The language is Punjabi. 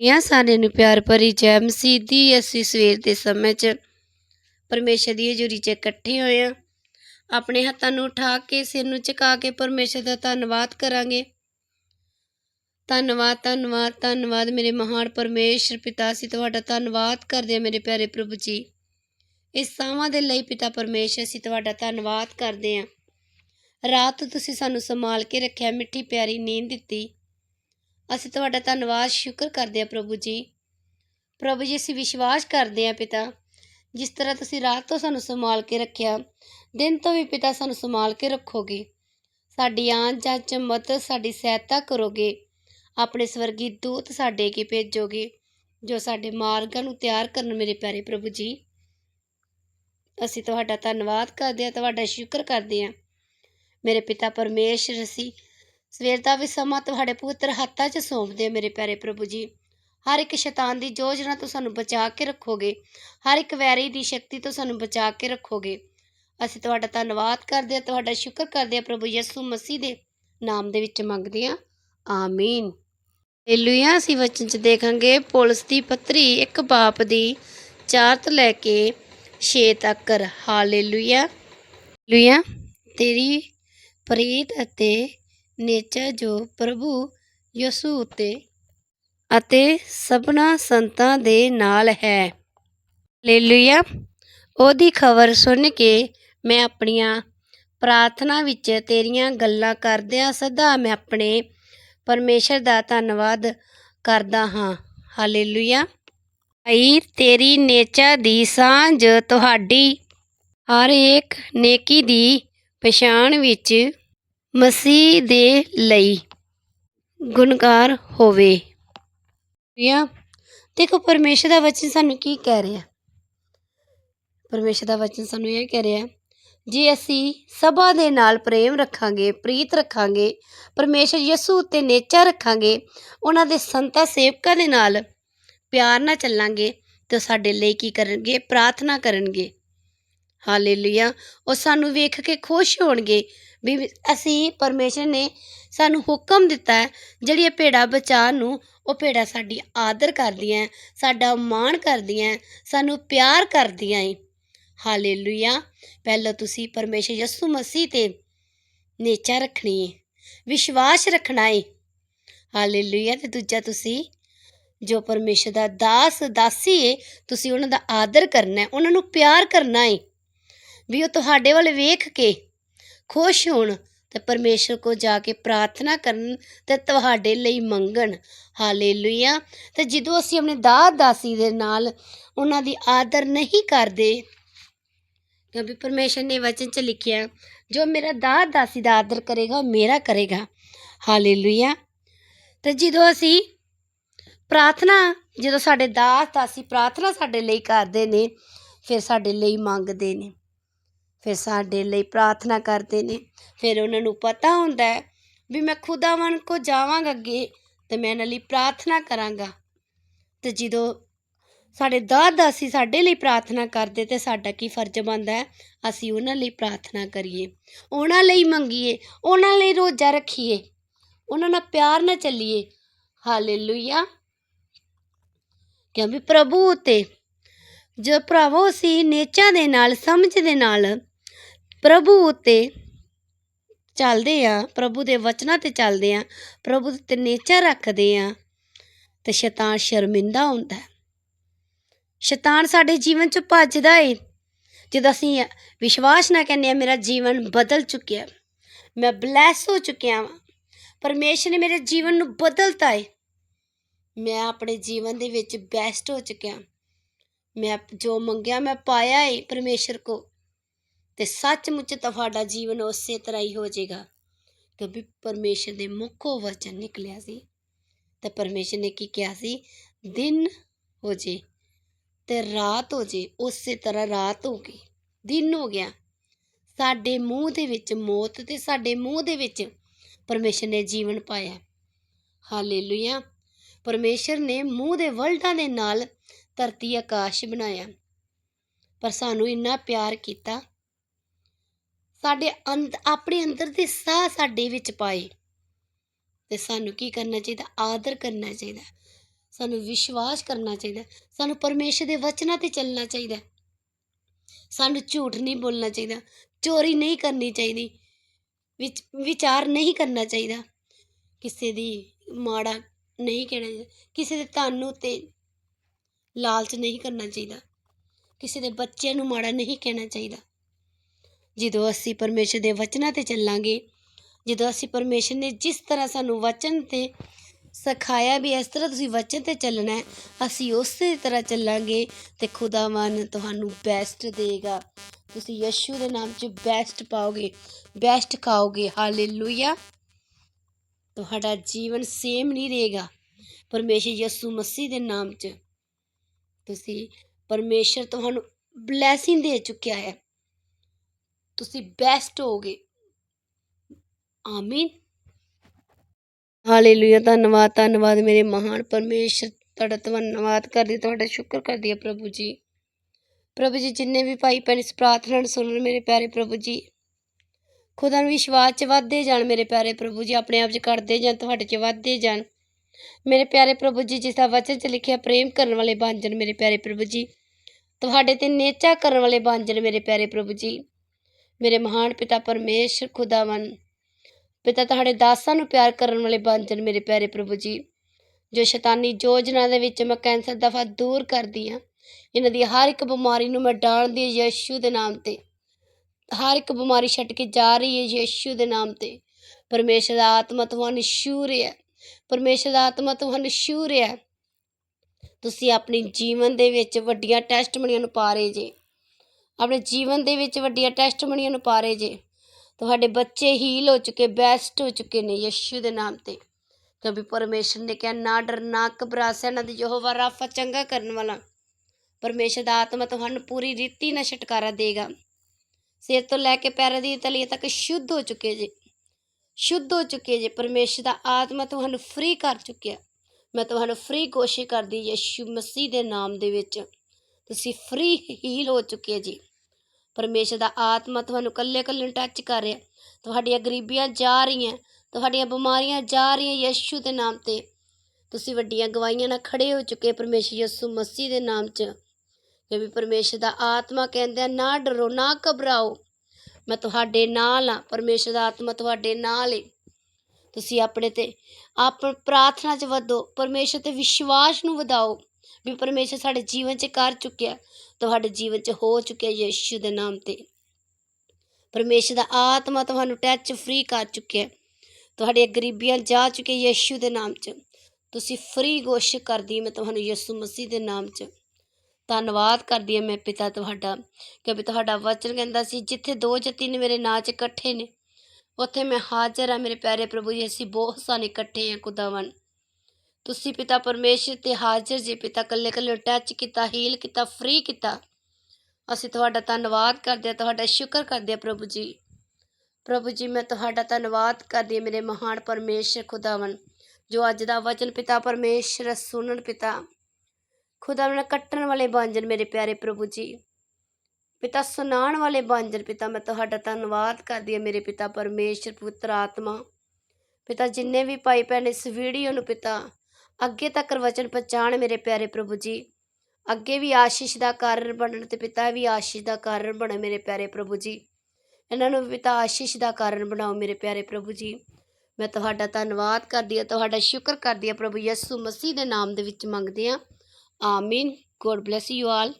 ਇਹ ਸਾਰਿਆਂ ਨੂੰ ਪਿਆਰ ਭਰੀ ਜੈ ਮਸੀਹ ਦੀ ਅਸੀਂ ਸਵੇਰ ਦੇ ਸਮੇਂ 'ਚ ਪਰਮੇਸ਼ਰ ਦੀ ਹਜ਼ੂਰੀ 'ਚ ਇਕੱਠੇ ਹੋਏ ਆ। ਆਪਣੇ ਹੱਥਾਂ ਨੂੰ ਉਠਾ ਕੇ, ਸਿਰ ਨੂੰ ਝੁਕਾ ਕੇ ਪਰਮੇਸ਼ਰ ਦਾ ਧੰਨਵਾਦ ਕਰਾਂਗੇ। ਧੰਨਵਾਦ ਧੰਨਵਾਦ ਧੰਨਵਾਦ। ਮੇਰੇ ਮਹਾਨ ਪਰਮੇਸ਼ਰ ਪਿਤਾ, ਅਸੀਂ ਤੁਹਾਡਾ ਧੰਨਵਾਦ ਕਰਦੇ ਹਾਂ ਮੇਰੇ ਪਿਆਰੇ ਪ੍ਰਭੂ ਜੀ। ਇਸ ਸਾਵਾਂ ਦੇ ਲਈ ਪਿਤਾ ਪਰਮੇਸ਼ਰ, ਅਸੀਂ ਤੁਹਾਡਾ ਧੰਨਵਾਦ ਕਰਦੇ ਹਾਂ ਰਾਤ ਤੁਸੀਂ ਸਾਨੂੰ ਸੰਭਾਲ ਕੇ ਰੱਖਿਆ, ਮਿੱਠੀ ਪਿਆਰੀ ਨੀਂਦ ਦਿੱਤੀ। ਅਸੀਂ ਤੁਹਾਡਾ ਧੰਨਵਾਦ, ਸ਼ੁਕਰ ਕਰਦੇ ਹਾਂ ਪ੍ਰਭੂ ਜੀ। ਪ੍ਰਭੂ ਜੀ, ਅਸੀਂ ਵਿਸ਼ਵਾਸ ਕਰਦੇ ਹਾਂ ਪਿਤਾ, ਜਿਸ ਤਰ੍ਹਾਂ ਤੁਸੀਂ ਰਾਤ ਤੋਂ ਸਾਨੂੰ ਸੰਭਾਲ ਕੇ ਰੱਖਿਆ, ਦਿਨ ਤੋਂ ਵੀ ਪਿਤਾ ਸਾਨੂੰ ਸੰਭਾਲ ਕੇ ਰੱਖੋਗੇ। ਸਾਡੀ ਆਂਚ ਜਾਂ ਚਮਤ ਸਾਡੀ ਸਹਾਇਤਾ ਕਰੋਗੇ। ਆਪਣੇ ਸਵਰਗੀ ਦੂਤ ਸਾਡੇ ਅੱਗੇ ਭੇਜੋਗੇ, ਜੋ ਸਾਡੇ ਮਾਰਗਾਂ ਨੂੰ ਤਿਆਰ ਕਰਨ ਮੇਰੇ ਪਿਆਰੇ ਪ੍ਰਭੂ ਜੀ। ਅਸੀਂ ਤੁਹਾਡਾ ਧੰਨਵਾਦ ਕਰਦੇ ਹਾਂ, ਤੁਹਾਡਾ ਸ਼ੁਕਰ ਕਰਦੇ ਹਾਂ। ਮੇਰੇ ਪਿਤਾ ਪਰਮੇਸ਼ਰ ਅਸੀਂ ਸਵੇਰ ਦਾ ਵੀ ਸਮਾਂ ਤੁਹਾਡੇ ਪਵਿੱਤਰ ਹੱਥਾਂ 'ਚ ਸੌਂਪਦੇ ਹਾਂ ਮੇਰੇ ਪਿਆਰੇ ਪ੍ਰਭੂ ਜੀ। ਹਰ ਇੱਕ ਸ਼ੈਤਾਨ ਦੀ ਯੋਜਨਾ ਤੋਂ ਸਾਨੂੰ ਬਚਾ ਕੇ ਰੱਖੋਗੇ, ਹਰ ਇੱਕ ਵੈਰੀ ਦੀ ਸ਼ਕਤੀ ਤੋਂ ਸਾਨੂੰ ਬਚਾ ਕੇ ਰੱਖੋਗੇ। ਅਸੀਂ ਤੁਹਾਡਾ ਧੰਨਵਾਦ ਕਰਦੇ ਹਾਂ, ਤੁਹਾਡਾ ਸ਼ੁਕਰ ਕਰਦੇ ਹਾਂ ਪ੍ਰਭੂ ਯਿਸੂ ਮਸੀਹ ਦੇ ਨਾਮ ਦੇ ਵਿੱਚ ਮੰਗਦੇ ਹਾਂ। ਆਮੀਨ। ਹਾਲੇਲੂਇਆ, ਅਸੀਂ ਵਚਨ 'ਚ ਦੇਖਾਂਗੇ, ਪੁਲਿਸ ਦੀ ਪੱਤਰੀ ਇੱਕ ਬਾਪ ਦੀ 4 ਤੋਂ ਲੈ ਕੇ 6 ਤੱਕ ਹਾਲੇਲੂਇਆ। ਹਾਲੇਲੂਇਆ, ਤੇਰੀ ਪ੍ਰੀਤ ਅਤੇ ਨੇਚਾ ਜੋ ਪ੍ਰਭੂ ਯਿਸੂ ਉਤੇ ਅਤੇ ਸਭਨਾ ਸੰਤਾਂ ਦੇ ਨਾਲ ਹੈ। ਹਾਲੇਲੂਇਆ। ਉਹਦੀ ਖਬਰ ਸੁਣ ਕੇ ਮੈਂ ਆਪਣੀਆਂ ਪ੍ਰਾਰਥਨਾ ਵਿੱਚ ਤੇਰੀਆਂ ਗੱਲਾਂ ਕਰਦਿਆਂ ਸਦਾ ਮੈਂ ਆਪਣੇ ਪਰਮੇਸ਼ਰ ਦਾ ਧੰਨਵਾਦ ਕਰਦਾ ਹਾਂ। ਹਾਲੇਲੂਇਆ। ਆਈ ਤੇਰੀ ਨੇਚਾ ਦੀ ਸਾਂਝ ਤੁਹਾਡੀ ਹਰ ਇੱਕ ਨੇਕੀ ਦੀ ਪਛਾਣ ਵਿੱਚ ਮਸੀਹ ਦੇ ਲਈ ਗੁਣਕਾਰ ਹੋਵੇ। ਯਾ ਦੇਖੋ, ਪਰਮੇਸ਼ਰ ਦਾ ਵਚਨ ਸਾਨੂੰ ਕੀ ਕਹਿ ਰਿਹਾ? ਪਰਮੇਸ਼ਰ ਦਾ ਵਚਨ ਸਾਨੂੰ ਇਹ ਕਹਿ ਰਿਹਾ, ਜੇ ਅਸੀਂ ਸਭਾ ਦੇ ਨਾਲ ਪ੍ਰੇਮ ਰੱਖਾਂਗੇ, ਪ੍ਰੀਤ ਰੱਖਾਂਗੇ, ਪਰਮੇਸ਼ਰ ਯਿਸੂ ਉੱਤੇ ਨੇਚਾ ਰੱਖਾਂਗੇ, ਉਹਨਾਂ ਦੇ ਸੰਤਾਂ ਸੇਵਕਾਂ ਦੇ ਨਾਲ ਪਿਆਰ ਨਾਲ ਚੱਲਾਂਗੇ, ਤੇ ਸਾਡੇ ਲਈ ਕੀ ਕਰਨਗੇ? ਪ੍ਰਾਰਥਨਾ ਕਰਨਗੇ। ਹਾਲੇਲੂਇਆ। ਉਹ ਸਾਨੂੰ ਵੇਖ ਕੇ ਖੁਸ਼ ਹੋਣਗੇ ਵੀ ਅਸੀਂ ਪਰਮੇਸ਼ਰ ਨੇ ਸਾਨੂੰ ਹੁਕਮ ਦਿੱਤਾ ਹੈ ਜਿਹੜੀਆਂ ਭੇਡਾਂ ਬਚਾਉਣ ਨੂੰ, ਉਹ ਭੇਡਾਂ ਸਾਡੀ ਆਦਰ ਕਰਦੀਆਂ ਸਾਡਾ ਮਾਣ ਕਰਦੀਆਂ ਸਾਨੂੰ ਪਿਆਰ ਕਰਦੀਆਂ ਏ। ਹਾਲੇਲੂਇਆ। ਪਹਿਲਾਂ ਤੁਸੀਂ ਪਰਮੇਸ਼ਰ ਯਿਸੂ ਮਸੀਹ ਤੇ ਨੇਚਾ ਰੱਖਣੀ ਏ, ਵਿਸ਼ਵਾਸ ਰੱਖਣਾ ਏ। ਹਾਲੇਲੂਇਆ। ਤੇ ਦੂਜਾ ਤੁਸੀਂ, ਜੋ ਪਰਮੇਸ਼ਰ ਦਾ ਦਾਸ, ਦਾਸੀ ਏ, ਤੁਸੀਂ ਉਹਨਾਂ ਦਾ ਆਦਰ ਕਰਨਾ ਹੈ, ਉਹਨਾਂ ਨੂੰ ਪਿਆਰ ਕਰਨਾ ਏ। ਵੀ ਉਹ ਤੁਹਾਡੇ ਵੱਲ ਵੇਖ ਕੇ ਖੁਸ਼ ਹੋਣ ਅਤੇ ਪਰਮੇਸ਼ਰ ਕੋਲ ਜਾ ਕੇ ਪ੍ਰਾਰਥਨਾ ਕਰਨ ਅਤੇ ਤੁਹਾਡੇ ਲਈ ਮੰਗਣ। ਹਾਲੇਲੂਇਆ। ਅਤੇ ਜਦੋਂ ਅਸੀਂ ਆਪਣੇ ਦਾਸ ਦਾਸੀ ਦੇ ਨਾਲ ਉਹਨਾਂ ਦੀ ਆਦਰ ਨਹੀਂ ਕਰਦੇ, ਕਿਉਂਕਿ ਪਰਮੇਸ਼ਰ ਨੇ ਵਚਨ 'ਚ ਲਿਖਿਆ, ਜੋ ਮੇਰਾ ਦਾਸ ਦਾਸੀ ਦਾ ਆਦਰ ਕਰੇਗਾ, ਉਹ ਮੇਰਾ ਕਰੇਗਾ। ਹਾਲੇਲੂਇਆ। ਤੇ ਜਦੋਂ ਅਸੀਂ ਪ੍ਰਾਰਥਨਾ, ਜਦੋਂ ਸਾਡੇ ਦਾਸ ਦਾਸੀ ਪ੍ਰਾਰਥਨਾ ਸਾਡੇ ਲਈ ਕਰਦੇ ਨੇ, ਫਿਰ ਸਾਡੇ ਲਈ ਮੰਗਦੇ ਨੇ। ਫਿਰ ਸਾਡੇ ਲਈ ਪ੍ਰਾਰਥਨਾ ਕਰਦੇ ਨੇ। ਫਿਰ ਉਹਨਾਂ ਨੂੰ ਪਤਾ ਹੁੰਦਾ ਹੈ ਵੀ ਮੈਂ ਖੁਦਾਵੰ ਕੋ ਜਾਵਾਂਗਾ ਅੱਗੇ ਤੇ ਮੈਂ ਇਹਨਾਂ ਲਈ ਪ੍ਰਾਰਥਨਾ ਕਰਾਂਗਾ। ਅਤੇ ਜਦੋਂ ਸਾਡੇ ਦਾਸ ਦਾਸੀ ਸਾਡੇ ਲਈ ਪ੍ਰਾਰਥਨਾ ਕਰਦੇ ਤੇ ਸਾਡਾ ਕੀ ਫਰਜ਼ ਬਣਦਾ ਹੈ? ਅਸੀਂ ਉਹਨਾਂ ਲਈ ਪ੍ਰਾਰਥਨਾ ਕਰੀਏ, ਉਹਨਾਂ ਲਈ ਮੰਗੀਏ, ਉਹਨਾਂ ਲਈ ਰੋਜ਼ਾ ਰੱਖੀਏ, ਉਹਨਾਂ ਨਾਲ ਪਿਆਰ ਨਾਲ ਚੱਲੀਏ। ਹਾਲੇਲੂਇਆ। ਕਿਉਂਕਿ ਪ੍ਰਭੂ ਉਤੇ ਜੋ ਭਰਾਵੋ, ਅਸੀਂ ਨੇਚਾ ਦੇ ਨਾਲ, ਸਮਝ ਦੇ ਨਾਲ ਪ੍ਰਭੂ ਉੱਤੇ ਚੱਲਦੇ ਹਾਂ ਪ੍ਰਭੂ ਦੇ ਵਚਨਾਂ ਤੇ ਚੱਲਦੇ ਹਾਂ ਪ੍ਰਭੂ ਉੱਤੇ ਨੇਚਰ ਰੱਖਦੇ ਹਾਂ ਤਾਂ ਸ਼ੈਤਾਨ ਸ਼ਰਮਿੰਦਾ ਹੁੰਦਾ ਸ਼ੈਤਾਨ ਸਾਡੇ ਜੀਵਨ ਚ ਭੱਜਦਾ ਏ। ਜਦੋਂ ਅਸੀਂ ਵਿਸ਼ਵਾਸ ਨਾ ਕਹਿੰਦੇ ਆ, ਮੇਰਾ ਜੀਵਨ ਬਦਲ ਚੁੱਕਿਆ ਮੈਂ ਬਲੈਸ ਹੋ ਚੁੱਕਿਆ ਵਾਂ। ਪਰਮੇਸ਼ਰ ਨੇ ਮੇਰੇ ਜੀਵਨ ਨੂੰ ਬਦਲਤਾ ਏ। ਮੈਂ ਆਪਣੇ ਜੀਵਨ ਦੇ ਵਿੱਚ ਬੈਸਟ ਹੋ ਚੁੱਕਿਆ। ਮੈਂ ਜੋ ਮੰਗਿਆ, ਮੈਂ ਪਾਇਆ ਏ ਪਰਮੇਸ਼ਰ ਕੋ ਅਤੇ ਸੱਚਮੁੱਚ ਤੁਹਾਡਾ ਜੀਵਨ ਉਸੇ ਤਰ੍ਹਾਂ ਹੀ ਹੋ ਜਾਏਗਾ। ਕਿਉਂਕਿ ਪਰਮੇਸ਼ਰ ਦੇ ਮੁੱਖੋਂ ਵਚਨ ਨਿਕਲਿਆ ਸੀ। ਤੇ ਪਰਮੇਸ਼ਰ ਨੇ ਕੀ ਕਿਹਾ ਸੀ? ਦਿਨ ਹੋ ਜੇ ਤੇ ਰਾਤ ਹੋ ਜੇ, ਉਸੇ ਤਰ੍ਹਾਂ ਰਾਤ ਹੋ ਗਈ, ਦਿਨ ਹੋ ਗਿਆ। ਸਾਡੇ ਮੂੰਹ ਦੇ ਵਿੱਚ ਮੌਤ ਤੇ ਸਾਡੇ ਮੂੰਹ ਦੇ ਵਿੱਚ ਪਰਮੇਸ਼ਰ ਨੇ ਜੀਵਨ ਪਾਇਆ। ਹਾਲੇਲੂਇਆ। ਪਰਮੇਸ਼ਰ ਨੇ ਮੂੰਹ ਦੇ ਵਲਡਾਂ ਦੇ ਨਾਲ ਧਰਤੀ ਆਕਾਸ਼ ਬਣਾਇਆ। ਪਰ ਸਾਨੂੰ ਇੰਨਾ ਪਿਆਰ ਕੀਤਾ ਸਾਡੇ ਅੰਦ, ਆਪਣੇ ਅੰਦਰ ਦੇ ਸਾਹ ਸਾਡੇ ਵਿੱਚ ਪਾਏ। ਤੇ ਸਾਨੂੰ ਕੀ ਕਰਨਾ ਚਾਹੀਦਾ? ਆਦਰ ਕਰਨਾ ਚਾਹੀਦਾ। ਸਾਨੂੰ ਵਿਸ਼ਵਾਸ ਕਰਨਾ ਚਾਹੀਦਾ। ਸਾਨੂੰ ਪਰਮੇਸ਼ਰ ਦੇ ਵਚਨਾਂ ਤੇ ਚੱਲਣਾ ਚਾਹੀਦਾ। ਸਾਨੂੰ ਝੂਠ ਨਹੀਂ ਬੋਲਣਾ ਚਾਹੀਦਾ। ਚੋਰੀ ਨਹੀਂ ਕਰਨੀ ਚਾਹੀਦੀ। ਵਿਚ, ਵਿਚਾਰ ਨਹੀਂ ਕਰਨਾ ਚਾਹੀਦਾ। ਕਿਸੇ ਦੀ ਮਾੜਾ ਨਹੀਂ ਕਹਿਣਾ ਚਾਹੀਦਾ। ਕਿਸੇ ਦੇ ਧਨ ਉਤੇ ਲਾਲਚ ਨਹੀਂ ਕਰਨਾ ਚਾਹੀਦਾ। ਕਿਸੇ ਦੇ ਬੱਚਿਆਂ ਨੂੰ ਮਾੜਾ ਨਹੀਂ ਕਹਿਣਾ ਚਾਹੀਦਾ। ਜਦੋਂ ਅਸੀਂ ਪਰਮੇਸ਼ਰ ਦੇ ਵਚਨਾਂ ਤੇ ਚੱਲਾਂਗੇ, ਜਦੋਂ ਅਸੀਂ ਪਰਮੇਸ਼ਰ ਨੇ ਜਿਸ ਤਰ੍ਹਾਂ ਸਾਨੂੰ ਵਚਨ ਤੇ ਸਿਖਾਇਆ ਵੀ ਇਸ ਤਰ੍ਹਾਂ ਤੁਸੀਂ ਵਚਨ ਤੇ ਚੱਲਣਾ ਅਸੀਂ ਉਸੇ ਤਰ੍ਹਾਂ ਚੱਲਾਂਗੇ ਤੇ ਖੁਦਾਵੰ ਤੁਹਾਨੂੰ ਬੈਸਟ ਦੇਗਾ। ਤੁਸੀਂ ਯਸ਼ੂ ਦੇ ਨਾਮ 'ਚ ਬੈਸਟ ਪਾਓਗੇ ਬੈਸਟ ਖਾਓਗੇ। ਹਾਲੇਲੂਇਆ ਤੁਹਾਡਾ ਜੀਵਨ ਸੇਮ ਨਹੀਂ ਰਹੇਗਾ ਪਰਮੇਸ਼ਰ ਯਿਸੂ ਮਸੀਹ ਦੇ ਨਾਮ 'ਚ। ਤੁਸੀਂ ਪਰਮੇਸ਼ਰ ਤੁਹਾਨੂੰ ਬਲੇਸਿੰਗ ਦੇ ਚੁੱਕਿਆ ਹੈ। ਤੁਸੀਂ ਬੈਸਟ ਹੋਗੇ ਆਮੀਨ ਹਾਲੇਲੂਇਆ ਧੰਨਵਾਦ ਧੰਨਵਾਦ ਮੇਰੇ ਮਹਾਨ ਪਰਮੇਸ਼ਰ ਤੁਹਾਡਾ ਧੰਨਵਾਦ ਕਰਦੀ ਤੁਹਾਡਾ ਸ਼ੁਕਰ ਕਰਦੀ ਹੈ ਪ੍ਰਭੂ ਜੀ ਪ੍ਰਭੂ ਜੀ ਜਿੰਨੇ ਵੀ ਭਾਈ ਭੈਣ ਇਸ ਪ੍ਰਾਰਥਨਾ ਨੂੰ ਸੁਣਨ ਮੇਰੇ ਪਿਆਰੇ ਪ੍ਰਭੂ ਜੀ ਖੁਦਾ ਨੂੰ ਵਿਸ਼ਵਾਸ 'ਚ ਵੱਧਦੇ ਜਾਣ ਮੇਰੇ ਪਿਆਰੇ ਪ੍ਰਭੂ ਜੀ ਆਪਣੇ ਆਪ 'ਚ ਕਰਦੇ ਜਾਣ ਤੁਹਾਡੇ 'ਚ ਵੱਧਦੇ ਜਾਣ ਮੇਰੇ ਪਿਆਰੇ ਪ੍ਰਭੂ ਜੀ ਜਿਸ ਦਾ ਵਚਨ 'ਚ ਲਿਖਿਆ ਪ੍ਰੇਮ ਕਰਨ ਵਾਲੇ ਬਣ ਜਾਣ ਮੇਰੇ ਪਿਆਰੇ ਪ੍ਰਭੂ ਜੀ ਤੁਹਾਡੇ ਤੇ ਨੇਚਾ ਕਰਨ ਵਾਲੇ ਬਣ ਜਾਣ ਮੇਰੇ ਪਿਆਰੇ ਪ੍ਰਭੂ ਜੀ ਮੇਰੇ ਮਹਾਨ ਪਿਤਾ ਪਰਮੇਸ਼ਰ ਖੁਦਾਵੰ ਪਿਤਾ ਤੁਹਾਡੇ ਦਾਸਾਂ ਨੂੰ ਪਿਆਰ ਕਰਨ ਵਾਲੇ ਬਣ ਜਾਣ ਮੇਰੇ ਪਿਆਰੇ ਪ੍ਰਭੂ ਜੀ। ਜੋ ਸ਼ੈਤਾਨੀ ਯੋਜਨਾ ਦੇ ਵਿੱਚ ਮੈਂ ਕੈਂਸਰ ਦਫਾ ਦੂਰ ਕਰਦੀ ਹਾਂ, ਇਹਨਾਂ ਦੀ ਹਰ ਇੱਕ ਬਿਮਾਰੀ ਨੂੰ ਮੈਂ ਡਾਲਦੀ ਹਾਂ ਯਿਸੂ ਦੇ ਨਾਮ ਤੇ। ਹਰ ਇੱਕ ਬਿਮਾਰੀ ਛੱਡ ਕੇ ਜਾ ਰਹੀ ਹੈ ਯਿਸੂ ਦੇ ਨਾਮ ਤੇ। ਪਰਮੇਸ਼ਰ ਦਾ ਆਤਮਾ ਤੁਹਾਨੂੰ ਸ਼ੂਰ ਹੈ। ਪਰਮੇਸ਼ਰ ਦਾ ਆਤਮਾ ਤੁਹਾਨੂੰ ਸ਼ੂਰ ਹੈ। ਤੁਸੀਂ ਆਪਣੀ ਜੀਵਨ ਦੇ ਵਿੱਚ ਵੱਡੀਆਂ ਟੈਸਟਮਨੀਆਂ ਨੂੰ ਪਾ ਰਹੇ ਜੇ। ਆਪਣੇ ਜੀਵਨ ਦੇ ਵਿੱਚ ਵੱਡੀਆਂ ਟੈਸਟਮਨੀਆਂ ਨੂੰ ਪਾ ਰਹੇ ਜੇ। ਤੁਹਾਡੇ ਬੱਚੇ ਹੀਲ ਹੋ ਚੁੱਕੇ ਬੈਸਟ ਹੋ ਚੁੱਕੇ ਨੇ ਯਿਸੂ ਦੇ ਨਾਮ ਤੇ। ਕਿਉਂਕਿ ਪਰਮੇਸ਼ਰ ਨੇ ਕਿਹਾ, ਨਾ ਡਰ, ਨਾ ਘਬਰਾ ਸੈਨਾ ਦੀ ਯਹੋਵਾ ਰਾਫਾ ਚੰਗਾ ਕਰਨ ਵਾਲਾ। ਪਰਮੇਸ਼ਰ ਦਾ ਆਤਮਾ ਤੁਹਾਨੂੰ ਪੂਰੀ ਰੀਤੀ ਨਾਲ ਛੁਟਕਾਰਾ ਦੇਗਾ। ਸਿਰ ਤੋਂ ਲੈ ਕੇ ਪੈਰਾਂ ਦੀ ਤਲੀਏ ਤੱਕ ਸ਼ੁੱਧ ਹੋ ਚੁੱਕੇ ਜੇ। ਸ਼ੁੱਧ ਹੋ ਚੁੱਕੇ ਜੇ। ਪਰਮੇਸ਼ਰ ਦਾ ਆਤਮਾ ਤੁਹਾਨੂੰ ਫ੍ਰੀ ਕਰ ਚੁੱਕਿਆ। ਮੈਂ ਤੁਹਾਨੂੰ ਫ੍ਰੀ ਕੋਸ਼ਿਸ਼ ਕਰਦੀ ਯਿਸੂ ਮਸੀਹ ਦੇ ਨਾਮ ਦੇ ਵਿੱਚ। ਤੁਸੀਂ ਫ੍ਰੀ ਹੀਲ ਹੋ ਚੁੱਕੇ ਜੀ। ਪਰਮੇਸ਼ਰ ਦਾ ਆਤਮਾ ਤੁਹਾਨੂੰ ਕੱਲੇ ਕੱਲੇ ਨੂੰ ਟੱਚ ਕਰ ਰਿਹਾ। ਤੁਹਾਡੀਆਂ ਗਰੀਬੀਆਂ ਜਾ ਰਹੀਆਂ, ਤੁਹਾਡੀਆਂ ਬਿਮਾਰੀਆਂ ਜਾ ਰਹੀਆਂ ਯਿਸੂ ਦੇ ਨਾਮ ਤੇ। ਤੁਸੀਂ ਵੱਡੀਆਂ ਗਵਾਹੀਆਂ ਨਾਲ ਖੜੇ ਹੋ ਚੁੱਕੇ ਪਰਮੇਸ਼ਰ ਯਿਸੂ ਮਸੀਹ ਦੇ ਨਾਮ 'ਚ। ਕਿ ਵੀ ਪਰਮੇਸ਼ਰ ਦਾ ਆਤਮਾ ਕਹਿੰਦਾ ਨਾ ਡਰੋ, ਨਾ ਘਬਰਾਓ। ਮੈਂ ਤੁਹਾਡੇ ਨਾਲ ਆ ਪਰਮੇਸ਼ਰ ਦਾ ਆਤਮਾ ਤੁਹਾਡੇ ਨਾਲ ਏ। ਤੁਸੀਂ ਆਪਣੇ ਤੇ, ਆਪ ਪ੍ਰਾਰਥਨਾ 'ਚ ਵਧੋ, ਪਰਮੇਸ਼ਰ ਤੇ ਵਿਸ਼ਵਾਸ ਨੂੰ ਵਧਾਓ। ਵੀ ਪਰਮੇਸ਼ਰ ਸਾਡੇ ਜੀਵਨ 'ਚ ਕਰ ਚੁੱਕਿਆ, ਤੁਹਾਡੇ ਜੀਵਨ 'ਚ ਹੋ ਚੁੱਕਿਆ ਯਿਸੂ ਦੇ ਨਾਮ ਤੇ। ਪਰਮੇਸ਼ਰ ਦਾ ਆਤਮਾ ਤੁਹਾਨੂੰ ਟੱਚ ਫ੍ਰੀ ਕਰ ਚੁੱਕਿਆ ਤੁਹਾਡੀਆਂ ਗਰੀਬੀਆਂ ਜਾ ਚੁੱਕੇ ਯਿਸੂ ਦੇ ਨਾਮ 'ਚ। ਤੁਸੀਂ ਫ੍ਰੀ ਗੋਸ਼ ਕਰਦੀ ਮੈਂ ਤੁਹਾਨੂੰ ਯਿਸੂ ਮਸੀਹ ਦੇ ਨਾਮ 'ਚ। ਧੰਨਵਾਦ ਕਰਦੀ ਹਾਂ ਮੈਂ ਪਿਤਾ ਤੁਹਾਡਾ, ਕਿਉਂਕਿ ਤੁਹਾਡਾ ਵਚਨ ਕਹਿੰਦਾ ਸੀ, ਜਿੱਥੇ ਦੋ ਜਾਂ ਤਿੰਨ ਮੇਰੇ ਨਾਂ 'ਚ ਇਕੱਠੇ ਨੇ, ਉੱਥੇ ਮੈਂ ਹਾਜ਼ਰ ਹਾਂ ਮੇਰੇ ਪਿਆਰੇ ਪ੍ਰਭੂ ਜੀ, ਅਸੀਂ ਬਹੁਤ ਸਾਰੇ ਇਕੱਠੇ ਹਾਂ ਖੁਦਾਵੰ ਤੁਸੀਂ ਪਿਤਾ ਪਰਮੇਸ਼ਰ ਤੇ ਹਾਜ਼ਰ ਜੀ ਪਿਤਾ ਕੱਲੇ ਕੱਲੇ ਟੱਚ ਕੀਤਾ ਹੀਲ ਕੀਤਾ ਫ੍ਰੀ ਕੀਤਾ, ਅਸੀਂ ਤੁਹਾਡਾ ਧੰਨਵਾਦ ਕਰਦੇ ਹਾਂ, ਤੁਹਾਡਾ ਸ਼ੁਕਰ ਕਰਦੇ ਹਾਂ ਪ੍ਰਭੂ ਜੀ। ਪ੍ਰਭੂ ਜੀ, ਮੈਂ ਤੁਹਾਡਾ ਧੰਨਵਾਦ ਕਰਦੀ ਹਾਂ ਮੇਰੇ ਮਹਾਨ ਪਰਮੇਸ਼ਰ ਖੁਦਾਵੰ ਜੋ ਅੱਜ ਦਾ ਵਚਨ ਪਿਤਾ ਪਰਮੇਸ਼ਰ ਸੁਣਨ ਪਿਤਾ ਖੁਦਾ ਕੱਟਣ ਵਾਲੇ ਬਾਂਝਣ ਮੇਰੇ ਪਿਆਰੇ ਪ੍ਰਭੂ ਜੀ। ਪਿਤਾ ਸੁਣਾਉਣ ਵਾਲੇ ਬਾਂਝਣ ਪਿਤਾ, ਮੈਂ ਤੁਹਾਡਾ ਧੰਨਵਾਦ ਕਰਦੀ ਹਾਂ ਮੇਰੇ ਪਿਤਾ ਪਰਮੇਸ਼ਰ ਪੁੱਤਰ ਆਤਮਾ। ਪਿਤਾ, ਜਿੰਨੇ ਵੀ ਭਾਈ ਭੈਣ ਇਸ ਵੀਡੀਓ ਨੂੰ ਪਿਤਾ ਅੱਗੇ ਤੱਕ ਵਚਨ ਪਹੁੰਚਾਣ ਮੇਰੇ ਪਿਆਰੇ ਪ੍ਰਭੂ ਜੀ। ਅੱਗੇ ਵੀ ਆਸ਼ੀਸ਼ ਦਾ ਕਾਰਨ ਬਣਨ ਤੇ ਪਿਤਾ ਵੀ ਆਸ਼ੀਸ਼ ਦਾ ਕਾਰਨ ਬਣੇ ਮੇਰੇ ਪਿਆਰੇ ਪ੍ਰਭੂ ਜੀ। ਇਹਨਾਂ ਨੂੰ ਪਿਤਾ ਆਸ਼ੀਸ਼ ਦਾ ਕਾਰਨ ਬਣਾਓ ਮੇਰੇ ਪਿਆਰੇ ਪ੍ਰਭੂ ਜੀ। ਮੈਂ ਤੁਹਾਡਾ ਧੰਨਵਾਦ ਕਰਦੀ ਹਾਂ, ਤੁਹਾਡਾ ਸ਼ੁਕਰ ਕਰਦੀ ਹਾਂ ਪ੍ਰਭੂ ਯਿਸੂ ਮਸੀਹ ਦੇ ਨਾਮ ਦੇ ਵਿੱਚ ਮੰਗਦੇ ਹਾਂ। ਆਮੀਨ। God bless you all